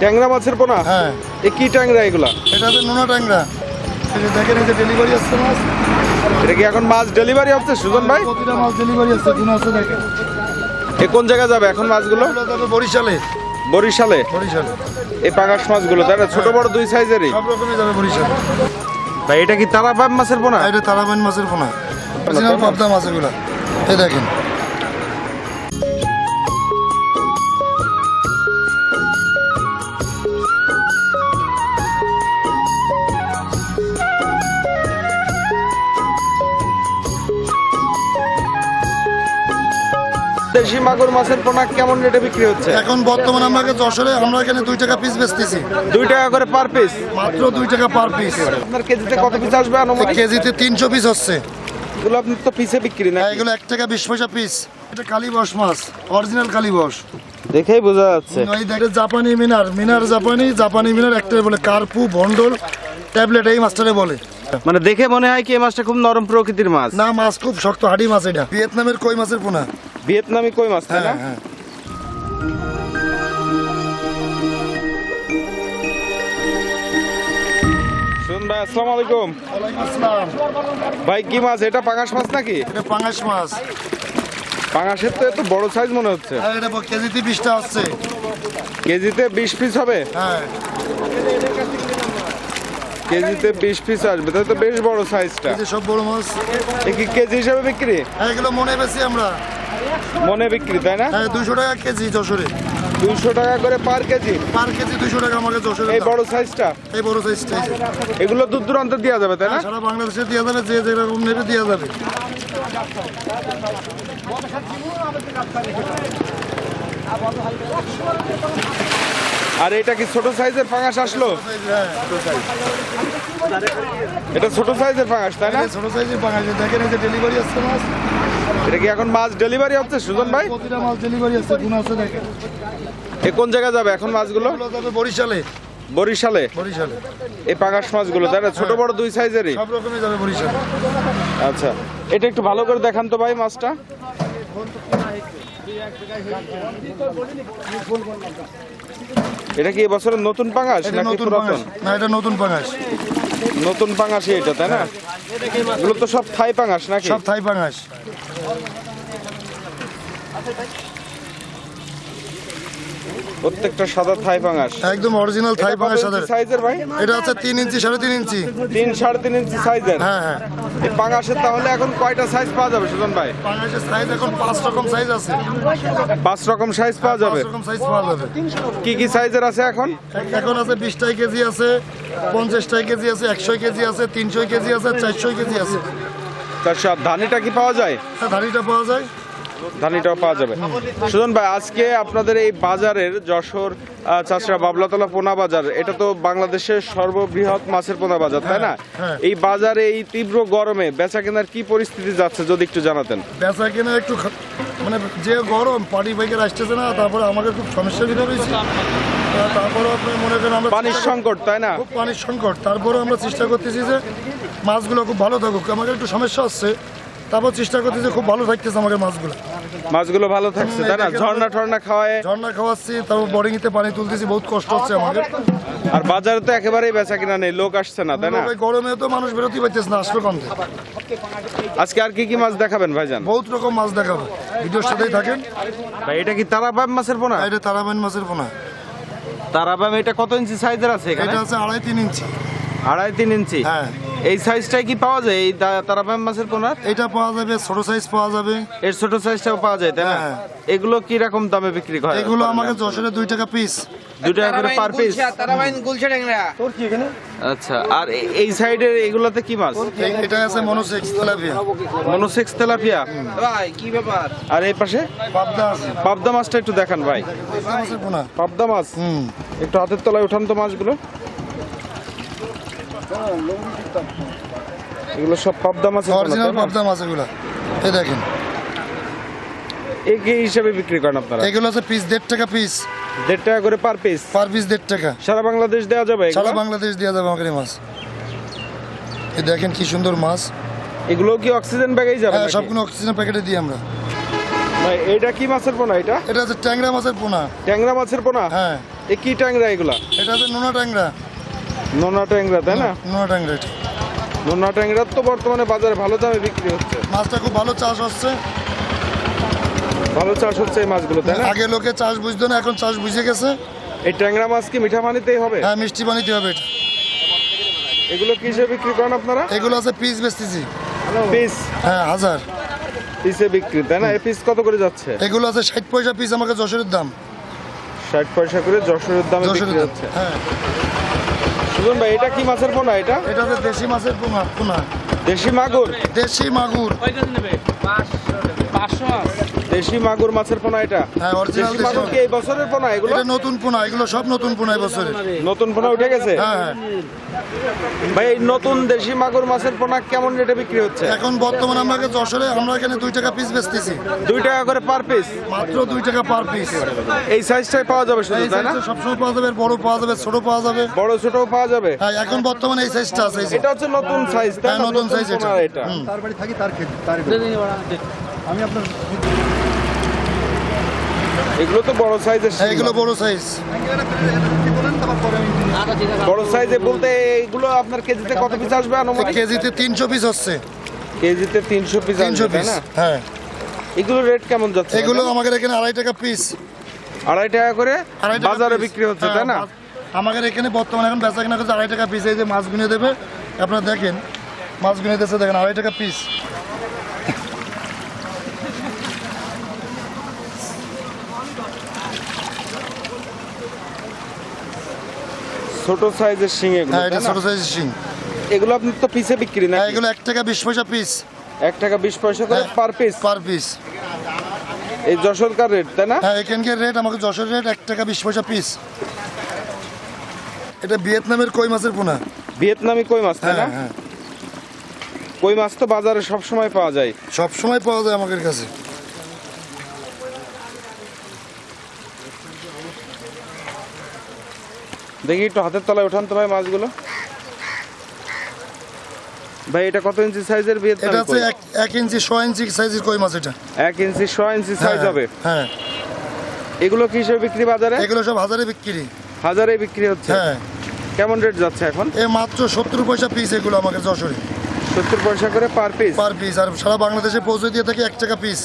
ট্যাংরা মাছের পোনা? হ্যাঁ। এ কি ট্যাংরা এগুলা? এটা হচ্ছে নোনা ট্যাংরা। দেখেন এই যে ডেলিভারি আসছে মাছ। এটা কি এখন মাছ ডেলিভারি হচ্ছে সুজন ভাই? প্রতিটা মাছ ডেলিভারি আসছে গুণ আছে দেখেন। এ কোন জায়গায় যাবে এখন মাছগুলো? যাবে বরিশালে। বরিশালে? বরিশালে। এই পাঙাশ মাছগুলো না? ছোট বড় দুই সাইজেরই? সব রকমই যাবে বরিশালে। ভাই এটা কি তারাবাম মাছের পোনা? এটা তারাবাইন মাছের পোনা। পাবদা মাছ এগুলা। এই দেখেন। দেশি মাগুর মাছের পোনা কেমন রেটে বিক্রি হচ্ছে? এখন বর্তমানে আমাকে যশোরে আমরা এখানে দুই টাকা পিস বেচতেছি। দুই টাকা করে পার পিস মাত্র দুই টাকা পার পিস আপনার কেজিতে কত পিস আসবে আনুমানিক? কেজিতে তিনশো পিস হচ্ছে। এগুলো আপনি তো পিসে বিক্রি না আর এগুলো এক টাকা বিশ পয়সা পিস এটা কালীবস মাছ অরিজিনাল কালীবস দেখেই বোঝা যাচ্ছে। জাপানি মিনার মিনার জাপানি জাপানি মিনার একটা বলে কার্পু ভন্ডল ট্যাবলেট এই মাছটারে বলে। মানে দেখে মনে হয় কি এই মাছটা খুব নরম প্রকৃতির মাছ? না মাছ খুব শক্ত হাডি মাছ এটা। ভিয়েতনামের কই মাছের পোনা? ভিয়েতনামি কই মাছ তাই না? হ্যাঁ হ্যাঁ। ভাই আসসালামু আলাইকুম। আসসালাম। ভাই কি মাছ? এটা পাঙাশ মাছ নাকি? এটা পাঙাশ মাছ। পাঙাশের তো এত বড় সাইজ মনে হচ্ছে। এটা কেজিতে বিশটা আসছে কেজিতে বিশ পিস হবে? হ্যাঁ। কেজিতে বিশ পিস আসবে তাহলে তো বেশ বড় সাইজটা সব বড় মাছ। কি কেজি হিসাবে বিক্রি? হ্যাঁ এগুলো মনে বেশি আমরা। মনে বিক্রি তাই না? হ্যাঁ দুশো টাকা কেজি যশোরে। দুইশো টাকা করে পার কেজি? পার কেজি দুশো টাকা আমাকে যশোরে এই বড় সাইজটা এই বড় সাইজটা এগুলো দূর দূরান্তে দেওয়া যাবে তাই না? সারা বাংলাদেশে দেওয়া যাবে যে যেরকম নেবে দেওয়া যাবে। আর এটা কি ছোট সাইজের ফাঙাস আসলো? এটা ছোট সাইজের ফাঙাস তাই না? ছোট সাইজের বাঙালি দেখেন এই যে ডেলিভারি আসছে মাছ। এটা কি এখন মাছ ডেলিভারি হচ্ছে সুজন ভাই? প্রতিটা মাছ ডেলিভারি আসছে গুণ আছে দেখেন। এ কোন জায়গায় যাবে এখন মাছগুলো? যাবে বরিশালে। বরিশালে? বরিশালে। এই পাঙাশ মাছগুলো তাই না? ছোট বড় দুই সাইজেরই? সব রকমই যাবে বরিশালে। আচ্ছা। এটা একটু ভালো করে দেখান তো ভাই মাছটা। এটা কি এবছরের নতুন পাঙাশ নাকি নতুন পুরাতন? না এটা নতুন পাঙাশ। নতুন পাঙাশই এটা তাই না? এগুলো তো সব থাই পাঙাশ নাকি? সব থাই পাঙাশ। প্রত্যেকটা সাদা থাই পাঙাশ। একদম অরিজিনাল থাই পাঙাশ সাথে সাইজের ভাই? এটা হচ্ছে তিন ইঞ্চি সাড়ে তিন ইঞ্চি। তিন সাড়ে তিন ইঞ্চি সাইজের? হ্যাঁ হ্যাঁ। এই পাঙাশের তাহলে এখন কয়টা সাইজ পাওয়া যাবে সুজন ভাই? পাঙাশের সাইজ এখন পাঁচ রকম সাইজ আছে। পাঁচ রকম সাইজ পাওয়া যাবে? পাঁচ রকম সাইজ পাওয়া যাবে। কি কি সাইজের আছে এখন? এখন আছে বিশটাই কেজি আছে পঞ্চাশটাই কেজি আছে একশো কেজি আছে তিনশো কেজি আছে চারশো কেজি আছে। তার ধানিটা কি পাওয়া যায়? হ্যাঁ, ধাড়িটা পাওয়া যায়। ধানিটাও পাওয়া যাবে। সুজন ভাই আজকে আপনাদের এই বাজারের যশোর চাষড়া বাবলাতলা পোনা বাজার এটা তো বাংলাদেশের সর্ববৃহৎ মাছের পোনা বাজার তাই না? হ্যাঁ। এই বাজারে এই তীব্র গরমে বেচা কেনার কি পরিস্থিতি যাচ্ছে যদি একটু জানাতেন। বেচা কেনা একটু মানে যে গরম পার্টি বাইকের আসতেছে না তারপরে আমাকে খুব সমস্যা দিতে হয়েছে। তারপরে আপনি মনে করেন আমরা পানির সংকট তাই না? খুব পানির সংকট। তারপরে আমরা চেষ্টা করতেছি যে মাছগুলো খুব ভালো থাকুক। আমাকে একটু সমস্যা হচ্ছে তারপর চেষ্টা করতেছি খুব ভালো থাকতেছে আমাদের মাছগুলো। মাছগুলো ভালো থাকছে তাই না? ঝর্ণা টর্ণা খাওয়ায় ঝর্ণা খাওয়াচ্ছি তারপর বোরিংতে পানি তুলতেছি বহুত কষ্ট হচ্ছে আমাদের। আর বাজারে তো একেবারেই বেচা কিনা নেই লোক আসছে না তাই না? ওই গরমে তো মানুষ বেরোতেই পারতেছে না আসলে কম থেকে। আজকে আর কি কি মাছ দেখাবেন ভাইজান? বহুত রকম মাছ দেখাবো। ভিডিওর সাথেই থাকেন। ভাই এটা কি তারাবাম মাছের পোনা? এটা তারাবাইন মাছের পোনা। তারাবাম এটা কত ইঞ্চি সাইজের আছে এখানে? এটা আছে আড়াই তিন ইঞ্চি। আড়াই তিন ইঞ্চি? হ্যাঁ। এই সাইজটাই কি পাওয়া যায়? এই তারাবাম মাছের পোনার এটা পাওয়া যাবে ছোট সাইজ পাওয়া যাবে। এর ছোট সাইজটাও পাওয়া যায় তাই না? হ্যাঁ। এগুলো কি রকম দামে বিক্রি হয়? এগুলো আমাকে যশোরে দুই টাকা পিস দু টাকা করে পার পিস তারাবাইন গুলছে ট্যাংরা। আচ্ছা আর এই সাইডের এগুলোতে কি মাছ? এটা আছে মনোসেক্স তেলাপিয়া। Monosex tilapia? ভাই কি ব্যাপার? আর এই পাশে? পাবদা আছে। পাবদা মাছটা একটু দেখান ভাই। পাবদা মাছ? হুম। একটু হাতের তলায় উঠান তো মাছগুলো। এগুলো সব পাবদা মাছ অরিজিনাল পাবদা মাছ এগুলো। এই দেখেন। এই কি হিসাবে বিক্রি করেন আপনারা? এগুলো আছে পিস দেড় টাকা পিস দেড় টাকা করে পার পিস পার পিস দেড় টাকা। সারা বাংলাদেশ দেওয়া যাবে সারা বাংলাদেশ দেওয়া যাবে আমাকে মাছ। এই দেখেন কি সুন্দর মাছ। এগুলো কি অক্সিজেন ব্যাগেই যাবে হ্যাঁ সবগুলো অক্সিজেন প্যাকেটে দিই আমরা। ভাই এটা কি মাছের পোনা এটা? এটা হচ্ছে ট্যাংরা মাছের পোনা। ট্যাংরা মাছের পোনা? হ্যাঁ। এ কি ট্যাংরা এগুলা? এটা হচ্ছে নোনা ট্যাংরা। নোনা ট্যাংরা তাই না? নোনা ট্যাংরা নোনা ট্যাংরা তো বর্তমানে বাজারে ভালো দামে বিক্রি হচ্ছে। মাছটা খুব ভালো চাষ হচ্ছে। ভালো চাষ হচ্ছে এই মাছগুলো তাই না? আগে লোকে চাষ বুঝতো না এখন চাষ বুঝে গেছে। এই ট্যাংরা মাছ কি মিঠা পানিতেই হবে? হ্যাঁ মিষ্টি পানিতে হবে এটা। এগুলো কিসে বিক্রি করেন আপনারা? এগুলো আছে পিস বেচতেছি। পিস? হ্যাঁ হাজার। পিসে বিক্রি তাই না? এই পিস কত করে যাচ্ছে? এগুলো আছে ষাট পয়সা পিস আমাকে যশোরের দাম। ষাট পয়সা করে যশোরের দামে বিক্রি হচ্ছে। হ্যাঁ। সুজন ভাই এটা কি মাছের পোনা এটা? এটা হচ্ছে দেশি মাছের পোনা পোনা। দেশি মাগুর? দেশি মাগুর। দেশি মাগুর মাছের পোনা এটা? হ্যাঁ অরিজিনাল দেশি মাগুর কি এই বছরের পোনা এগুলো? এটা নতুন পোনা এগুলো সব নতুন পোনা এই বছরের। নতুন পোনা উঠে গেছে? হ্যাঁ হ্যাঁ। ভাই এই নতুন দেশি মাগুর মাছের পোনা কেমন রেটে বিক্রি হচ্ছে? এখন বর্তমানে আমাকে যশোরে আমরা এখানে দুই টাকা পিস বেচতেছি। দুই টাকা করে পার পিস মাত্র দুই টাকা পার পিস এই সাইজটাই পাওয়া যাবে শুধু তাই না? সবসময় পাওয়া যাবে বড় পাওয়া যাবে ছোট পাওয়া যাবে। বড় ছোটও পাওয়া যাবে? হ্যাঁ এখন বর্তমানে এই সাইজটা আছে এটা হচ্ছে নতুন সাইজ তাই হ্যাঁ নতুন সাইজ এটা। তার বাড়ি থাকি তার তার আমি আপনার এগুলো তো বড় সাইজের হ্যাঁ এগুলো বড় সাইজ বড় সাইজে বলতে এগুলো আপনার কেজিতে কত পিস আসবে আনুমানিক? কেজিতে তিনশো পিস হচ্ছে কেজিতে তিনশো পিস তিনশো তাই পিস না? হ্যাঁ। এগুলো রেট কেমন যাচ্ছে এগুলো আমাদের এখানে আড়াই টাকা পিস আড়াই টাকা করে বাজারে বিক্রি হচ্ছে হ্যাঁ, তাই না আমাদের এখানে বর্তমানে এখন বেচা কিনা করছে আড়াই টাকা পিস এই যে মাছ গুনে দেবে আপনারা দেখেন মাছ গুনে দিচ্ছে দেখেন আড়াই টাকা পিস ছোট সাইজের শিং এগুলো হ্যাঁ এটা ছোট সাইজের শিং। এগুলো আপনি তো পিসে বিক্রি না হ্যাঁ এগুলো এক টাকা বিশ পয়সা পিস এক টাকা বিশ পয়সা করে। পার পিস পার পিস এই যশোরকার রেট তাই না? হ্যাঁ এখানকার রেট আমাকে যশোর রেট এক টাকা বিশ পয়সা পিস এটা ভিয়েতনামের কই মাছের পোনা? ভিয়েতনামি কই মাছ তাই না? হ্যাঁ। হ্যাঁ কই মাছ তো বাজারে সব সময় পাওয়া যায়। সব সময় পাওয়া যায় আমাদের কাছে। দেখি একটু হাতের তলায় উঠান তো ভাই মাছগুলো। ভাই এটা কত ইঞ্চি সাইজের এটা ভিয়েতনামি হচ্ছে কই? এক এক ইঞ্চি ছ ইঞ্চি সাইজের কই মাছ এটা? এক ইঞ্চি ছ ইঞ্চি সাইজ হ্যাঁ, হবে। হ্যাঁ। এগুলো কি হিসেবে বিক্রি বাজারে? এগুলো সব হাজারে বিক্রি। হাজারে বিক্রি হচ্ছে। হ্যাঁ। কেমন রেট যাচ্ছে এখন? এ মাত্র সত্তর পয়সা পিস এগুলো আমাকে যশোরে। সত্তর পয়সা করে পার পিস পার পিস আর সারা বাংলাদেশে পৌঁছে দিয়ে থাকে এক টাকা পিস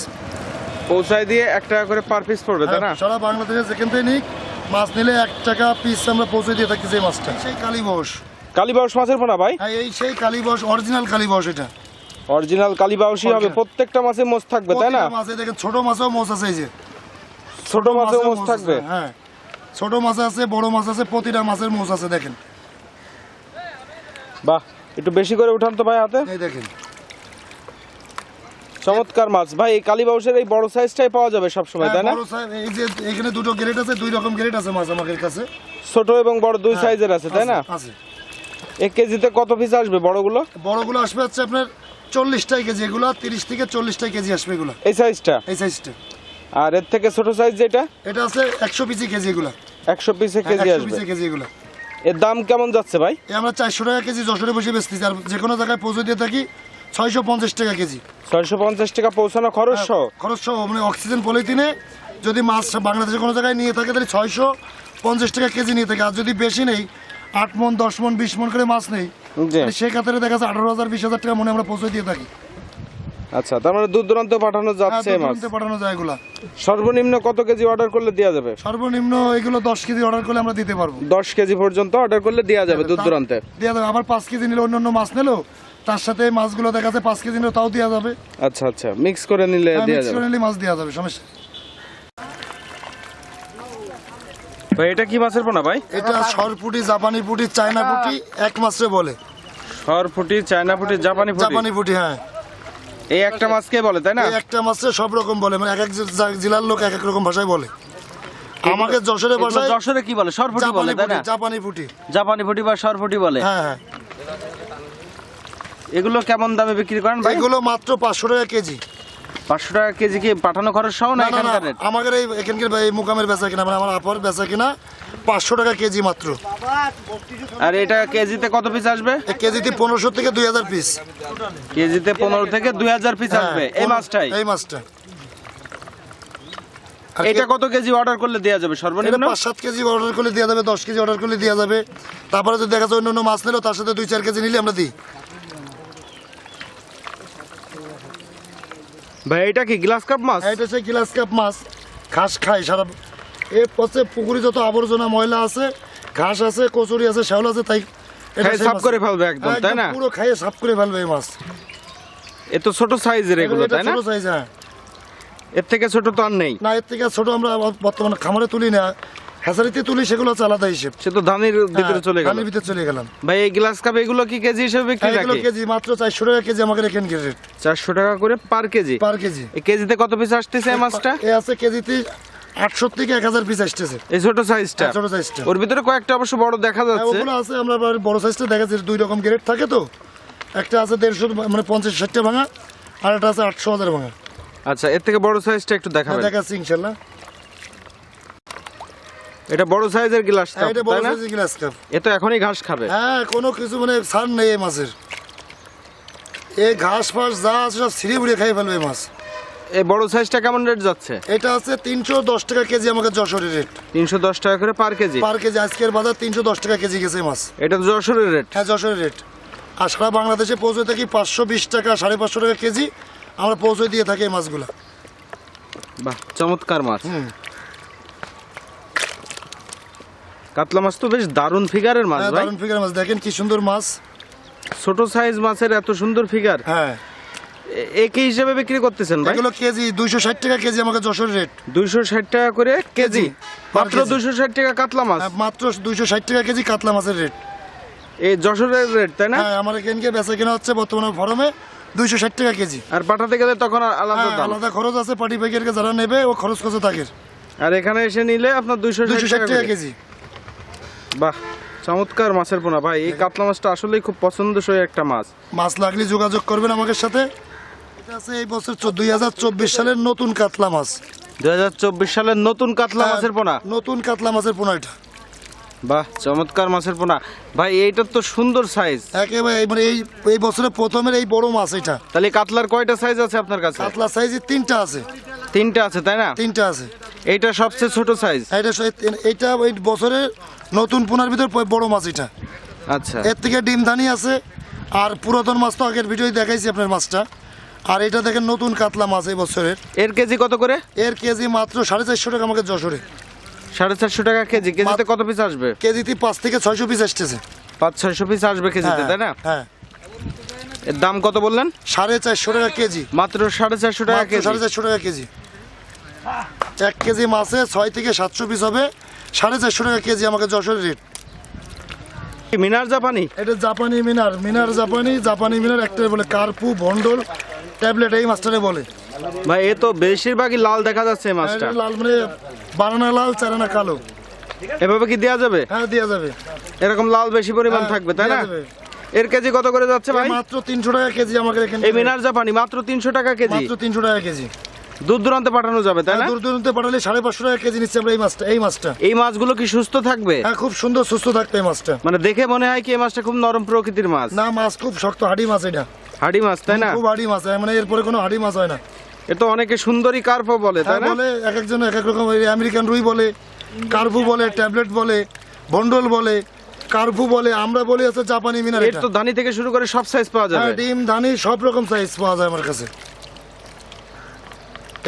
পৌঁছায় দিয়ে এক টাকা করে পার পিস পড়বে তাই না? সারা বাংলাদেশে যেখান থেকে নিক মাছ নিলে এক টাকা পিস আমরা পৌঁছে দিয়ে থাকি যে মাছটা। সেই কালীবস কালীবাউস মাছের পোনা ভাই? হ্যাঁ এই সেই কালীবস অরিজিনাল কালীবস এটা। অরিজিনাল কালীবাউসই হবে। প্রত্যেকটা মাছে মোষ থাকবে তাই না? মাছে দেখেন ছোট মাছও মোষ আছে এই যে। ছোট মাছেও মোষ থাকবে? হ্যাঁ। ছোট মাছ আছে বড় মাছ আছে প্রতিটা মাছের মোষ আছে দেখেন। বাহ একটু বেশি করে উঠান তো ভাই হাতে। এই দেখেন। চমৎকার মাছ। ভাই এই কালীবাউসের এই বড় সাইজটাই পাওয়া যাবে সব সময় তাই না? হ্যাঁ, বড় size, এই যে এখানে দুটো গ্রেড আছে দুই রকম গ্রেড আছে মাছ আমাদের কাছে। ছোট এবং বড় দুই হ্যাঁ, সাইজের আছে তাই না? আছে এক কেজিতে কত পিস আসবে বড়গুলো? বড়গুলো আসবে হচ্ছে আপনার চল্লিশটাই কেজি এগুলো তিরিশ থেকে চল্লিশটাই কেজি আসবে এগুলো। এই সাইজটা এই সাইজটা আর এর থেকে ছোট সাইজ যেটা? এটা আছে একশো পিসি কেজি এগুলো। একশো পিসে কেজি একশো আসবে। পিসি কেজি এগুলো। এর দাম কেমন যাচ্ছে ভাই? আমরা চারশো টাকা কেজি যশোরে বসে বেচতেছি আর যে কোনো জায়গায় পৌঁছে দিয়ে থাকি ছয়শো পঞ্চাশ টাকা কেজি। ছয়শো পঞ্চাশ টাকা পৌঁছানো খরচ সহ? খরচ সহ মানে অক্সিজেন পলিথিনে যদি মাছ বাংলাদেশে কোনো জায়গায় নিয়ে থাকে তাহলে ছয়শো পঞ্চাশ টাকা কেজি নিয়ে থাকে। আর যদি বেশি নেই আট মন দশ মন বিশ মন করে মাছ নেই জি। তাহলে সে দেখা যাচ্ছে আঠারো হাজার বিশ হাজার টাকা মনে আমরা পৌঁছে দিয়ে থাকি। আচ্ছা তার মানে দূর দূরান্ত পাঠানো হ্যাঁ, যাচ্ছে মাছ। পাঠানো যায় এগুলা। সর্বনিম্ন কত কেজি অর্ডার করলে দেওয়া যাবে? সর্বনিম্ন এগুলো দশ কেজি অর্ডার করলে আমরা দিতে পারব। দশ কেজি পর্যন্ত অর্ডার করলে দেওয়া যাবে দূর দূরান্তে দেওয়া যাবে। আবার পাঁচ কেজি নিলে অন্য অন্য মাছ নিলেও তার সাথে মাছগুলো দেখা যাচ্ছে পাঁচ কেজি তাও দেওয়া যাবে। আচ্ছা আচ্ছা। মিক্স করে নিলে হ্যাঁ, দেওয়া mix যাবে। করে নিলে মাছ দেওয়া যাবে সমস্যা ভাই এটা কি মাছের পোনা ভাই? এটা সরপুটি জাপানি পুটি চায়না পুটি এক মাসে বলে। সর ফুটি চায়না ফুটি জাপানি ফুটি জাপানি পুটি হ্যাঁ। এই একটা মাছকে বলে তাই না? একটা সব রকম বলে মানে এক এক জেলার লোক এক এক রকম ভাষায় বলে। আমাকে যশোরে ভাষায় যশোরে কি বলে? সরফুটি বলে তাই না? জাপানি পুটি জাপানি ফুটি বা সরফুটি বলে। হ্যাঁ হ্যাঁ। এগুলো কেমন দামে বিক্রি করেন ভাই? এগুলো মাত্র পাঁচশো টাকা কেজি। পাঁচশো টাকা কেজি কি পাঠানো খরচ সহ না এখানকার আমাদের এই এখানকার এই মুকামের বেচা কিনা মানে আমার আপার বেচা কিনা পাঁচশো টাকা কেজি মাত্র। আর এটা কেজিতে কত পিস আসবে? কেজিতে পনেরোশো থেকে দুই হাজার পিস কেজিতে পনেরো থেকে দুই হাজার পিস হ্যাঁ, আসবে। এই মাছটাই? এই মাছটা। এটা কত কেজি অর্ডার করলে দেওয়া যাবে? সর্বনিম্ন? পাঁচ সাত কেজি অর্ডার করলে দেওয়া যাবে দশ কেজি অর্ডার করলে দেওয়া যাবে। তারপরে যদি দেখা যায় অন্য অন্য মাছ নিলেও তার সাথে দুই চার কেজি নিলে আমরা দিই। ভাই এটা কি গ্লাস কাপ মাছ? এটা হচ্ছে গ্লাস কাপ মাছ। ঘাস খায় সারা এ পথে পুকুরে যত আবর্জনা ময়লা আছে ঘাস আছে কচুরি আছে শ্যাওলা আছে তাই এটা সাফ করে ফেলবে একদম, তাই না? পুরো খাইয়ে সাফ করে ফেলবে এই মাছ। এ তো ছোট সাইজের এগুলো তাই না? ছোট সাইজ হ্যাঁ। এর থেকে ছোট তো আর নেই। না এর থেকে ছোট আমরা বর্তমানে খামারে তুলি না। হ্যাচারিতে তুলি সেগুলো হচ্ছে আলাদা হিসেব। সে তো ধানের ভিতরে চলে গেল। আমি ভিতরে চলে গেলাম। ভাই এই গ্লাস কাপ এগুলো কি কেজি হিসেবে বিক্রি এগুলো কেজি মাত্র চারশো টাকা কেজি আমাকে রেখেন রেট চারশো টাকা করে পার কেজি? পার কেজি। এই কেজিতে কত পিস আসতেছে এই মাছটা? এ আছে কেজিতে আটশো থেকে এক হাজার পিস আসতেছে। এই ছোট সাইজটা ছোট সাইজটা ওর ভিতরে কয়েকটা অবশ্য বড় দেখা হ্যাঁ, যাচ্ছে। ওগুলো আছে আমরা বড় সাইজটা দেখাচ্ছি দুই রকম গ্রেড থাকে তো। একটা আছে দেড়শো মানে পঞ্চাশ ষাটটা ভাঙা আর একটা আছে আটশো হাজার ভাঙা। আচ্ছা এর থেকে বড় সাইজটা একটু দেখাবেন। দেখাচ্ছি ইনশাল্লাহ। এটা বড় সাইজের গ্লাস হ্যাঁ, কাপ এটা বড় সাইজের গ্লাস কাপ। এ তো এখনই ঘাস খাবে। হ্যাঁ কোনো কিছু মানে ছাড় নেই এই মাছের। এই ঘাস ফাস যা আছে সব ছিঁড়ে বুড়িয়ে খাই ফেলবে মাছ। এই বড় সাইজটা কেমন রেট যাচ্ছে? এটা আছে তিনশো দশ টাকা কেজি আমাকে যশোরের রেট তিনশো দশ টাকা করে পার কেজি? পার কেজি আজকের বাজার তিনশো দশ টাকা কেজি গেছে মাছ। এটা তো যশোরের রেট হ্যাঁ যশোরের রেট আর সারা বাংলাদেশে পৌঁছে থাকি পাঁচশো বিশ টাকা সাড়ে পাঁচশো টাকা কেজি। আমরা পৌঁছে দিয়ে থাকি এই মাছগুলো। বাহ চমৎকার মাছ। হুম। কাতলা মাছ তো বেশ দারুণ ফিগারের মাছ হ্যাঁ ভাই। দারুণ ফিগার মাছ। দেখেন কি সুন্দর মাছ। ছোট সাইজ মাছের এত সুন্দর ফিগার হ্যাঁ। একে হিসেবে বিক্রি করতেছেন ভাই? এগুলো কেজি দুইশো ষাট টাকা কেজি আমাকে যশোর রেট দুইশো ষাট টাকা করে কেজি। মাত্র কেজি। দুইশো ষাট টাকা কাতলা মাছ? মাত্র দুইশো ষাট টাকা কেজি কাতলা মাছের রেট এই যশোরের রেট তাই না? হ্যাঁ আমার এখানকে বেচা কেনা হচ্ছে বর্তমানে ফরমে দুইশো ষাট টাকা কেজি। আর পাঠাতে গেলে তখন আলাদা হ্যাঁ, দাম। আলাদা খরচ আছে পার্টি প্যাকেটকে যারা নেবে ও খরচ কত থাকে। আর এখানে এসে নিলে আপনার দুইশো দুইশো ষাট টাকা কেজি। বাহ চমৎকার মাছের পোনা। ভাই এই কাতলা মাছটা আসলেই খুব পছন্দসই একটা মাছ। মাছ লাগলে যোগাযোগ করবেন আমাদের সাথে। এটা আছে এই বছর দুই হাজার চব্বিশ সালের নতুন কাতলা মাছ। দু হাজার চব্বিশ সালের নতুন কাতলা মাছের পোনা? নতুন কাতলা মাছের পোনা এটা। বাহ চমৎকার মাছের পোনা। ভাই এইটার তো সুন্দর সাইজ একেবারে মানে এই এই বছরের প্রথমের এই বড় মাছ এটা। তাহলে কাতলার কয়টা সাইজ আছে আপনার কাছে? কাতলা সাইজের তিনটা আছে। তিনটা আছে তাই না? তিনটা আছে। এইটা সবচেয়ে ছোট সাইজ এটা এইটা ওই বছরের নতুন পোনার ভিতর বড় মাছ এটা। আচ্ছা। এর থেকে ডিম ধানি আছে আর পুরাতন মাছ তো আগের ভিডিও দেখাইছি আপনার মাছটা। আর এটা দেখেন নতুন কাতলা মাছ এই বছরের। এর কেজি কত করে? এর কেজি মাত্র সাড়ে চারশো টাকা আমাকে যশোরে। সাড়ে চারশো টাকা কেজি। কেজিতে কত পিস আসবে? কেজিতে পাঁচ থেকে ছয়শো পিস আসতেছে। পাঁচ ছয়শো পিস আসবে কেজিতে হ্যাঁ, তাই না? হ্যাঁ। এর দাম কত বললেন? সাড়ে চারশো টাকা কেজি। মাত্র সাড়ে চারশো টাকা কেজি। সাড়ে চারশো টাকা কেজি। এক কেজি মাছে ছয় থেকে সাতশো পিস হবে। সাড়ে চারশো টাকা কেজি আমাকে যশোরের রেট মিনার জাপানি? এটা জাপানি মিনার মিনার জাপানি জাপানি মিনার একটা বলে কার্পু ভন্ডল ট্যাবলেট এই মাছটারে বলে। ভাই এ তো বেশিরভাগই লাল দেখা যাচ্ছে মাছটা। লাল মানে বানানা লাল চারানা কালো। এভাবে কি দেওয়া যাবে? হ্যাঁ দেওয়া যাবে। এরকম লাল বেশি পরিমাণ হ্যাঁ, থাকবে তাই না? এর কেজি কত করে যাচ্ছে ভাই? মাত্র তিনশো টাকা কেজি আমাকে এখানে এই মিনার জাপানি মাত্র তিনশো টাকা কেজি। মাত্র তিনশো টাকা কেজি। দূর দূরান্তে পাঠানো যাবে তাই না? দূর দূরান্তে পাঠালে সাড়ে পাঁচশো টাকা কেজি নিচ্ছে আমরা এই মাছটা এই মাছটা। এই মাছগুলো কি সুস্থ থাকবে? হ্যাঁ খুব সুন্দর সুস্থ থাকবে এই মাছটা। মানে দেখে মনে হয় কি এই মাছটা খুব নরম প্রকৃতির মাছ। না মাছ খুব শক্ত হাড়ি মাছ এটা। হাড়ি মাছ তাই না? খুব হাড়ি মাছ হয়, মানে এরপরে কোনো হাড়ি মাছ হয় না। এ তো অনেকে সুন্দরী কার্পও বলে তাই হ্যাঁ না? বলে এক একজন এক এক রকম আমেরিকান রুই বলে কার্ভু বলে ট্যাবলেট বলে ভন্ডল বলে কার্ভু বলে আমরা বলি আছে জাপানি মিনার এটা। তো ধানি থেকে শুরু করে সব সাইজ পাওয়া যাবে। হ্যাঁ ডিম ধানি সব রকম সাইজ পাওয়া যায় আমার কাছে।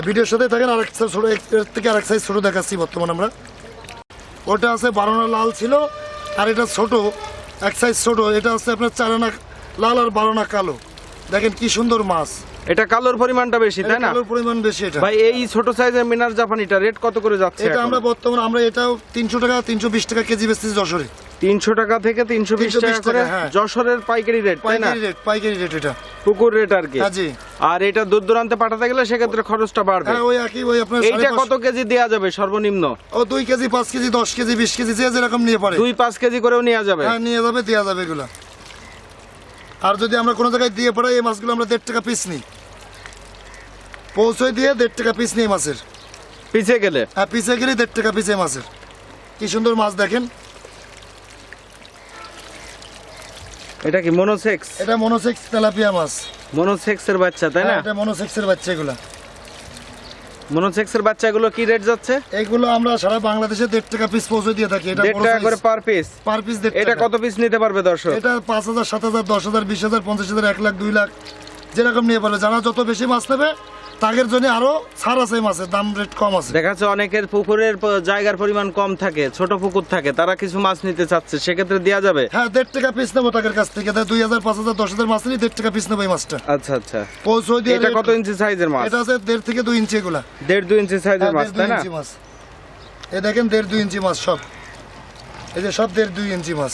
ভিডিওর সাথে থাকেন, আরেক সাইজ ছোটো এর থেকে আর এক সাইজ ছোটো দেখাচ্ছি বর্তমানে আমরা। ওটা আছে বারোনা লাল ছিল, আর এটা ছোট, এক সাইজ ছোট, এটা আছে আপনার চারানা লাল আর বারোনা কালো। দেখেন কি সুন্দর মাছ। এটা কালোর পরিমাণটা বেশি তাই না? কালোর পরিমাণ বেশি এটা। ভাই এই ছোট সাইজের মিনার জাপানিটা রেট কত করে যাচ্ছে এটা আমরা বর্তমানে আমরা এটাও তিনশো টাকা তিনশো বিশ টাকা কেজি বেচতেছি যশোরে। তিনশো টাকা থেকে তিনশো বিশ 320 টাকা করে হ্যাঁ। যশোরের পাইকারি রেট তাই না? পাইকারি রেট পাইকারি রেট এটা। পুকুর রেট আর কি। হ্যাঁ জি। আর এটা দূর দূরান্তে পাঠাতে গেলে সেক্ষেত্রে খরচটা বাড়বে। হ্যাঁ ওই একই ওই আপনার এইটা কত কেজি দেওয়া যাবে সর্বনিম্ন? ও দুই কেজি পাঁচ কেজি দশ কেজি বিশ কেজি যে যেরকম নিয়ে পারে। দুই পাঁচ কেজি করেও নেওয়া যাবে? হ্যাঁ নিয়ে যাবে দেওয়া যাবে এগুলো। আর যদি আমরা কোনো জায়গায় দিয়ে পড়াই এই মাছগুলো আমরা দেড় টাকা পিস নিই। পৌঁছে দিয়ে দেড় টাকা পিস নিই মাছের। পিছিয়ে গেলে? হ্যাঁ পিসে গেলে দেড় টাকা পিসে মাছের। কি সুন্দর মাছ দেখেন। এটা কি মনোসেক্স এটা মনোসেক্স তেলাপিয়া মাছ। মনোসেক্সের বাচ্চা তাই না? হ্যাঁ, এটা মনোসেক্সের বাচ্চা এগুলা। মনোসেক্সের বাচ্চাগুলো কি রেট যাচ্ছে? এগুলো আমরা সারা বাংলাদেশে দেড় টাকা পিস পৌঁছে দিয়ে থাকি। এটা দেড় টাকা করে পার পিস পার পিস দেড় এটা কত পিস নিতে পারবে দর্শক? এটা পাঁচ হাজার সাত হাজার দশ হাজার বিশ হাজার পঞ্চাশ হাজার এক লাখ দুই লাখ যেরকম নিয়ে পারবে। যারা যত বেশি মাছ নেবে তাদের জন্য আরও ছাড় আছে মাছের দাম রেট কম আছে। দেখা যাচ্ছে অনেকের পুকুরের জায়গার পরিমাণ কম থাকে ছোট পুকুর থাকে তারা কিছু মাছ নিতে চাচ্ছে সেক্ষেত্রে দেওয়া যাবে? হ্যাঁ দেড় টাকা পিস নেব তাদের কাছ থেকে দুই হাজার পাঁচ হাজার দশ হাজার মাছ নিয়ে দেড় টাকা পিস নেব এই মাছটা। আচ্ছা আচ্ছা। পৌঁছে দিয়ে এটা কত ইঞ্চি সাইজের মাছ? এটা আছে দেড় থেকে দুই ইঞ্চি এগুলা। দেড় দুই ইঞ্চি সাইজের হ্যাঁ, মাছ তাই না? ইঞ্চি মাছ। এ দেখেন দেড় দুই ইঞ্চি মাছ সব। এই যে সব দেড় দুই ইঞ্চি মাছ।